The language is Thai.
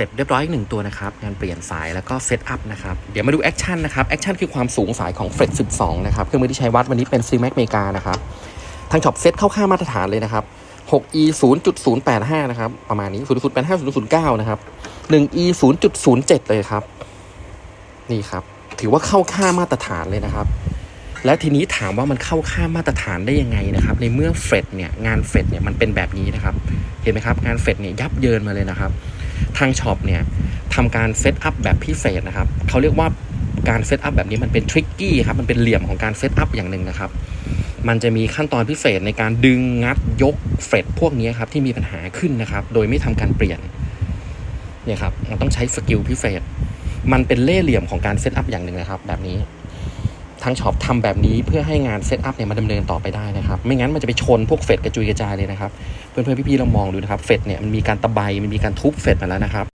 ร็จเรียบร้อยอีกหนึ่งตัวนะครับงานเปลี่ยนสายแล้วก็เซตอัพนะครับเดี๋ยวมาดูแอคชั่นนะครับแอคชั่นคือความสูงสายของเฟรด12 นะครับเครื่องมือที่ใช้วัดวันนี้เป็นซีแม็กเมกานะครับทางช็อปเซตเข้าค่ามาตรฐานเลยนะครับ 6e 0.085 นะครับ ประมาณนี้0.85 0.09 นะครับ 1e 0.07 เลยครับ นี่ครับ ถือว่าเข้าค่ามาตรฐานเลยนะครับ และทีนี้ถามว่ามันเข้าค่ามาตรฐานได้ยังไงนะครับ ในเมื่อเฟรดเนี่ย งานเฟรดเนี่ยมันเป็นแบบนี้นะครับ เห็นไหมครับ งานเฟรดเนี่ยยับเยินมาเลยนะครับ ทางช็อปเนี่ยทำการเซตอัพแบบพิเศษนะครับเขาเรียกว่าการเซตอัพแบบนี้มันเป็นทริกกี้ครับมันเป็นเหลี่ยมของการเซตอัพอย่างหนึ่งนะครับ มันจะมีขั้นตอนพิเศษในการดึงงัดยกเฟรดพวกนี้ครับที่มีปัญหาขึ้นนะครับ โดยไม่ทำการเปลี่ยนเนี่ยครับมันต้องใช้สกิลพิเศษ มันเป็นเล่ห์เหลี่ยมของการเซตอัพอย่างหนึ่งนะครับ แบบนี้ ทางช็อปทำแบบนี้เพื่อให้งานเซตอัพเนี่ยมันดำเนินต่อไปได้นะครับ ไม่งั้นมันจะไปชนพวกเฟดกระจุยกระจายเลยนะครับ เพื่อนๆพี่ๆลองมองดูนะครับ เฟดเนี่ยมันมีการตะไบมันมีการทุบเฟดมาแล้วนะครับ